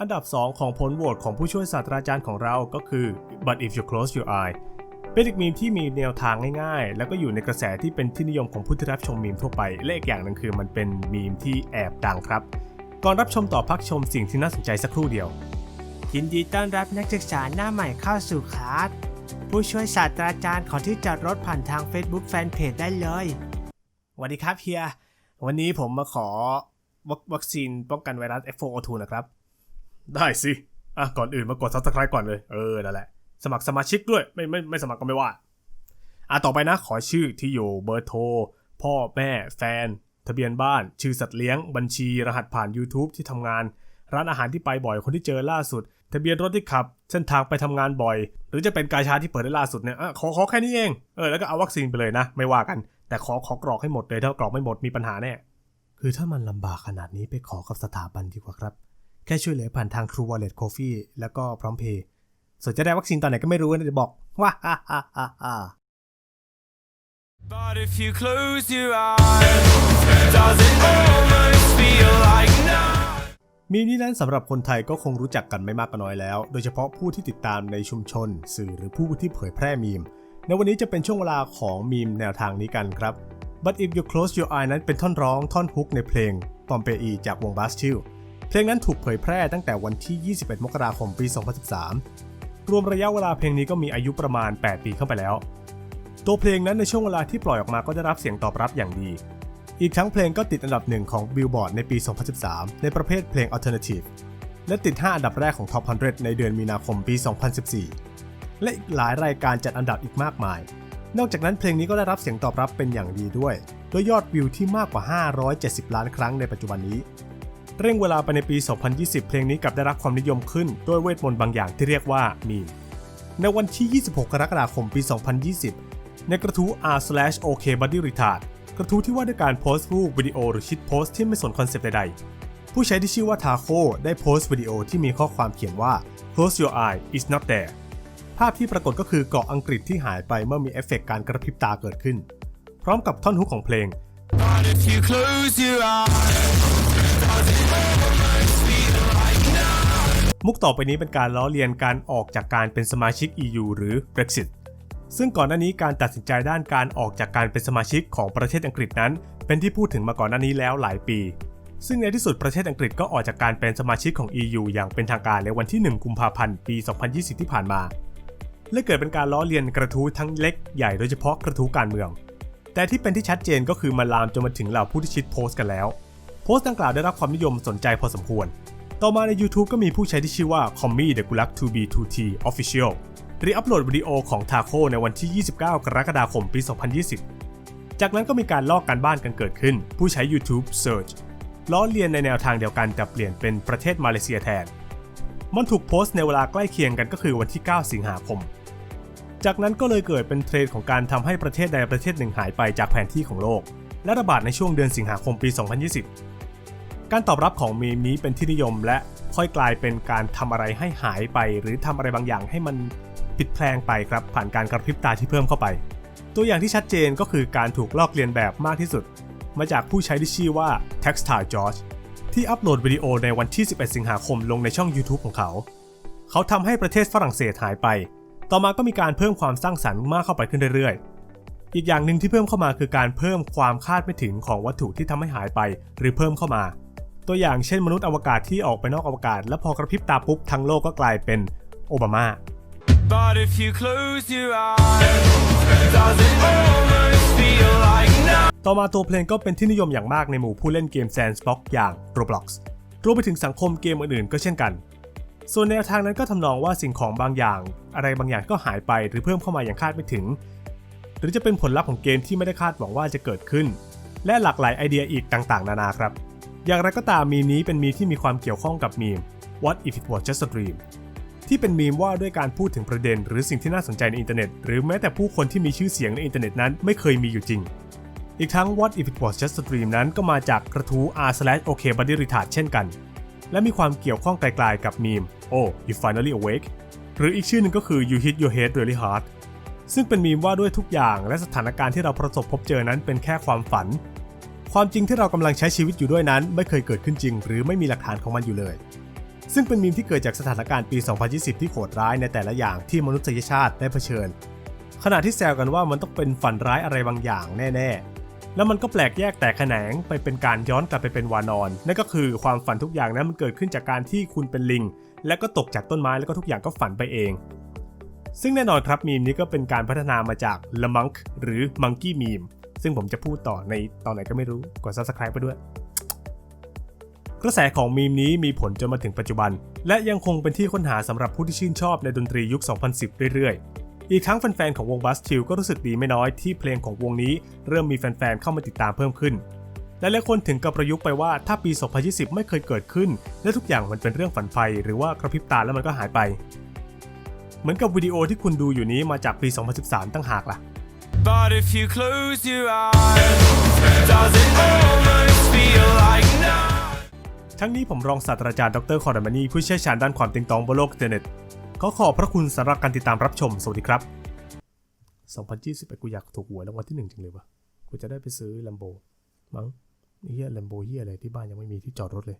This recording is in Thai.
อันดับ 2 ของผลโหวตของผู้ช่วยศาสตราจารย์ของเราก็คือ but if you close your eye เป็นอีกมีมที่มีแนวทางง่ายๆ แล้วก็อยู่ในกระแสที่เป็นที่นิยมของผู้ที่รับชมมีมทั่วไป และอีกอย่างหนึงคือมันเป็นมีมที่แอบดังครับ ก่อนรับชมต่อพักชมสิ่งที่น่าสนใจสักครู่เดียว ยินดีต้อนรับนักศึกษาหน้าใหม่เข้าสู่คลาสผู้ช่วยศาสตราจารย์ขอที่จอดรถผ่านทาง Facebook Fanpage ได้เลยสวัสดีครับเฮีย วันนี้ผมมาขอวัควัคซีนป้องกันไวรัส F4O2 นะครับ ได้สิ อะ ก่อนอื่นมากด subscribe ก่อนเลย เออ นั่นแหละ สมัครสมาชิกด้วย ไม่ไม่ไม่สมัครก็ไม่ว่า อะ ต่อไปนะ ขอชื่อที่อยู่ เบอร์โทร พ่อแม่ แฟน ทะเบียนบ้าน ชื่อสัตว์เลี้ยง บัญชี รหัสผ่าน YouTube ที่ทำงาน ร้านอาหารที่ไปบ่อย คนที่เจอล่าสุด ทะเบียนรถที่ขับ เส้นทางไปทำงานบ่อย หรือจะเป็นกาชาที่เปิดได้ล่าสุดเนี่ย อะ ขอขอแค่นี้เอง เออ แล้วก็เอาวัคซีนไปเลยนะ ไม่ว่ากัน แต่ขอขอกรอกให้หมดเลย ถ้ากรอกไม่หมดมีปัญหาแน่ คือถ้ามันลำบากขนาดนี้ไปขอกับสถาบันดีกว่าครับ แค่ช่วยเหลือผ่านทาง True Wallet Coffee แล้วก็พร้อมเพย์ส่วนจะได้วัคซีนตอนไหนก็ไม่รู้นะจะบอกว่าฮ่าฮ่าฮ่าฮ่า But if you close your eyes, does it almost feel like no? มีมนี้นั้นสำหรับคนไทยก็คงรู้จักกันไม่มากก็น้อยแล้ว โดยเฉพาะผู้ที่ติดตามในชุมชน สื่อหรือผู้ที่เผยแพร่มีม ในวันนี้จะเป็นช่วงเวลาของมีมแนวทางนี้กันครับ But if you close your eye นั้นเป็นท่อนร้องท่อนฮุกในเพลง Pompeii จากวง Bastille เพลงนั้นถูกเผยแพร่ตั้งแต่วันที่ 21 มกราคมปี 2013 รวมระยะเวลาเพลงนี้ก็มีอายุประมาณ 8 ปีเข้าไปแล้ว ตัวเพลงนั้นในช่วงเวลาที่ปล่อยออกมาก็ได้รับเสียงตอบรับอย่างดี อีกทั้งเพลงก็ติดอันดับหนึ่งของ Billboard ในปี 2013 ในประเภทเพลง Alternative และติด 5 อันดับแรกของ Top 100 ในเดือนมีนาคมปี 2014 และอีกหลายรายการจัดอันดับอีกมากมาย นอกจากนั้นเพลงนี้ก็ได้รับเสียงตอบรับเป็นอย่างดีด้วยโดยยอดวิวที่มากกว่า 570 ล้านครั้งในปัจจุบันนี้ เร่งเวลาไปในปี 2020 เพลงนี้กลับได้รับความนิยมขึ้นด้วยเวทมนต์บางอย่างที่เรียกว่ามีมในวันที่ 26 กรกฎาคมปี 2020 ในกระทู้ r/ok body retard กระทู้ที่ว่าด้วยการโพสต์รูปวิดีโอหรือชิดโพสต์ที่ไม่สนคอนเซปต์ใดๆ ผู้ใช้ที่ชื่อว่าทาโคได้โพสต์วิดีโอที่มีข้อความเขียนว่า close your eye is not there ภาพที่ปรากฏก็คือเกาะอังกฤษที่หายไปเมื่อมีเอฟเฟกต์การกระพริบตาเกิดขึ้น พร้อมกับท่อนฮุกของเพลง But if you close your eyes, มุกต่อไปนี้เป็นการล้อเลียนการออกจากการเป็นสมาชิก EU หรือ Brexit ซึ่งก่อนหน้านี้การตัดสินใจด้านการออกจากการเป็นสมาชิกของประเทศอังกฤษนั้น เป็นที่พูดถึงมาก่อนหน้านี้แล้วหลายปี ซึ่งในที่สุดประเทศอังกฤษก็ออกจากการเป็นสมาชิกของ EU อย่างเป็นทางการในวันที่ 1 กุมภาพันธ์ปี 2020 ที่ผ่านมา และเกิดเป็นการล้อเลียนกระทู้ทั้งเล็กใหญ่โดยเฉพาะกระทู้การเมือง แต่ที่เป็นที่ชัดเจนก็คือมันลามจนมาถึงเหล่าผู้ที่ชิดโพสต์กันแล้ว โพสต์ดังกล่าวได้รับความนิยมสนใจพอสมควร ต่อมาใน YouTube ก็มีผู้ใช้ที่ชื่อว่า c o m m i the Gulak 2B 2T Official รีอัปโหลดวิดีโอของทาโ o ในวันที่ 29 กรกฎาคมปี 2020 จากนั้นก็มีการลอกการบ้านกันเกิดขึ้น ผู้ใช้ YouTube Search ล้อเลียนในแนวทางเดียวกันแต่เปลี่ยนเป็นประเทศมาเลเซียแทน มันถูกโพสต์ในเวลาใกล้เคียงกันก็คือวันที่ 9 สิงหาคม จากนั้นก็เลยเกิดเป็นเทรนด์ของการทำให้ประเทศใดประเทศหนึ่งหายไปจากแผนที่ของโลก และระบาดในช่วงเดือนสิงหาคมปี 2020 การตอบรับของมีมนี้เป็นที่นิยมและค่อยกลายเป็นการทำอะไรให้หายไป หรือทำอะไรบางอย่างให้มันผิดแพลงไปครับ ผ่านการกระพริบตาที่เพิ่มเข้าไป ตัวอย่างที่ชัดเจนก็คือการถูกลอกเลียนแบบมากที่สุด มาจากผู้ใช้ที่ชื่อว่า Textile George ที่อัปโหลดวิดีโอในวันที่ 11 สิงหาคมลงในช่อง YouTube ของเขา เขาทำให้ประเทศฝรั่งเศสหายไป ต่อมาก็มีการเพิ่มความสร้างสรรค์มากเข้าไปขึ้นเรื่อยๆ อีกอย่างหนึ่งที่เพิ่มเข้ามาคือการเพิ่มความคาดไม่ถึงของวัตถุที่ทำให้หายไป หรือเพิ่มเข้ามา ตัวอย่างเช่นมนุษย์อวกาศที่ออกไปนอกอวกาศ แล้วพอกระพริบตาปุ๊บทั้งโลกก็กลายเป็นโอบามา but if you close your eyes, does it almost feel like no? ต่อมาตัวเพลงก็เป็นที่นิยมอย่างมากในหมู่ผู้เล่นเกม Sandbox อย่าง Roblox รวมไปถึงสังคมเกมอื่นๆ ก็เช่นกัน ส่วนแนวทางนั้นก็ทำนองว่าสิ่งของบางอย่าง อะไรบางอย่างก็หายไปหรือเพิ่มเข้ามาอย่างคาดไม่ถึง หรือจะเป็นผลลัพธ์ของเกมที่ไม่ได้คาดหวังว่าจะเกิดขึ้น และหลากหลายไอเดียอีกต่างๆ นานาครับ อย่างไรก็ตามมีนี้เป็นมีที่มีความเกี่ยวข้องกับมีม What if it was just a dream ที่เป็นมีมว่าด้วยการพูดถึงประเด็น หรือสิ่งที่น่าสนใจในอินเทอร์เน็ต หรือแม้แต่ผู้คนที่มีชื่อเสียงในอินเทอร์เน็ตนั้นไม่เคยมีอยู่จริง อีกทั้ง What if it was just a dream นั้นก็มาจากกระทู้ r/ok body retard เช่นกัน และมีความเกี่ยวข้องไกลๆกับมีม Oh you finally awake หรืออีกชื่อหนึ่งก็คือ You hit your head really hard ซึ่งเป็นมีมว่าด้วยทุกอย่างและสถานการณ์ที่เราประสบพบเจอนั้นเป็นแค่ความฝัน ความจริงที่เรากำลังใช้ชีวิตอยู่ด้วยนั้น ไม่เคยเกิดขึ้นจริง หรือไม่มีหลักฐานของมันอยู่เลย ซึ่งเป็นมีมที่เกิดจากสถานการณ์ปี 2020 ที่โหดร้ายในแต่ละอย่างที่มนุษยชาติได้เผชิญ ขณะที่แซวกันว่ามันต้องเป็นฝันร้ายอะไรบางอย่างแน่ ๆ แล้วมันก็แปลกแยกแตกแขนงไปเป็นการย้อนกลับไปเป็นวานอน นั่นก็คือความฝันทุกอย่างนั้นมันเกิดขึ้นจากการที่คุณเป็นลิง และก็ตกจากต้นไม้แล้วก็ทุกอย่างก็ฝันไปเองซึ่งแน่นอนครับมีมนี้ก็เป็นการพัฒนามาจากละมังหรือมังกี้มีม ซึ่งผมจะพูดต่อในตอนไหนก็ไม่รู้ กด subscribe ไปด้วย กระแสของมีมนี้มีผลจนมาถึงปัจจุบัน และยังคงเป็นที่ค้นหาสำหรับผู้ที่ชื่นชอบในดนตรียุค 2010 เรื่อยๆ อีกทั้งแฟนๆของวงบัสทิลก็รู้สึกดีไม่น้อยที่เพลงของวงนี้เริ่มมีแฟนๆเข้ามาติดตามเพิ่มขึ้นและหลายคนถึงกับประยุกต์ไปว่าถ้าปี 2020 ไม่เคยเกิดขึ้น และทุกอย่างมันเป็นเรื่องฝันไฟหรือว่ากระพริบตาแล้วมันก็หายไป เหมือนกับวิดีโอที่คุณดูอยู่นี้มาจากปี 2013 ตั้งหากล่ะ But if you close your eyes, does it almost feel like no? ทั้งนี้ผมรองศาสตราจารย์ดรคอร์ดมานีผู้เชี่ยวชาญด้านความติงตองบนโลกอินเทอร์เน็ตขอขอบพระคุณสำหรับการติดตามรับชม สวัสดีครับ 2021กูอยากถูกหวยรางวัลที่หนึ่งจริงเลยวะกูจะได้ไปซื้อลัมโบมั้งเฮียลัมโบเฮียอะไรที่บ้านยังไม่มีที่จอดรถเลย